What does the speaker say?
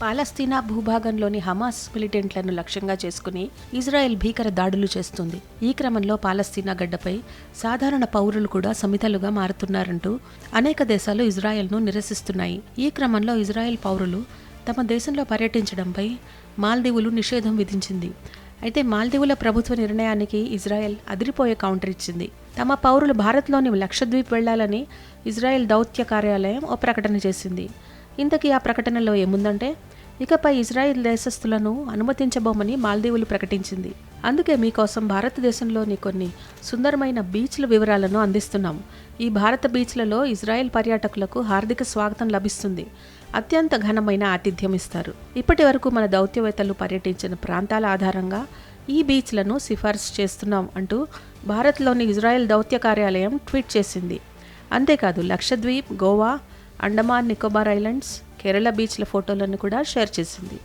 పాలస్తీనా భూభాగంలోని Hamas మిలిటెంట్లను లక్ష్యంగా చేసుకుని Israel భీకర దాడులు చేస్తుంది. ఈ క్రమంలో పాలస్తీనా గడ్డపై సాధారణ పౌరులు కూడా సమితలుగా మారుతున్నారంటూ అనేక దేశాలు ఇజ్రాయెల్ను నిరసిస్తున్నాయి. ఈ క్రమంలో ఇజ్రాయెల్ పౌరులు తమ దేశంలో పర్యటించడంపై మాల్దీవులు నిషేధం విధించింది. అయితే మాల్దీవుల ప్రభుత్వ నిర్ణయానికి ఇజ్రాయెల్ అదిరిపోయే కౌంటర్ ఇచ్చింది. తమ పౌరులు భారత్లోని లక్షద్వీప్ వెళ్ళాలని ఇజ్రాయెల్ దౌత్య కార్యాలయం ఓ ప్రకటన చేసింది. ఇంతకీ ఆ ప్రకటనలో ఏముందంటే ఇకపై ఇజ్రాయిల్ దేశస్థులను అనుమతించబోమని మాల్దీవులు ప్రకటించింది. అందుకే మీకోసం భారతదేశంలోని కొన్ని సుందరమైన బీచ్ల వివరాలను అందిస్తున్నాం. ఈ భారత బీచ్లలో ఇజ్రాయెల్ పర్యాటకులకు హార్దిక స్వాగతం లభిస్తుంది. అత్యంత ఘనమైన ఆతిథ్యం ఇస్తారు. ఇప్పటి వరకు మన దౌత్యవేత్తలు పర్యటించిన ప్రాంతాల ఆధారంగా ఈ బీచ్లను సిఫార్సు చేస్తున్నాం అంటూ భారత్లోని ఇజ్రాయెల్ దౌత్య కార్యాలయం ట్వీట్ చేసింది. అంతేకాదు లక్షద్వీప్ గోవా అండమాన్ నికోబార్ ఐలాండ్స్ కేరళ బీచ్ల ఫోటోలను కూడా షేర్ చేసింది.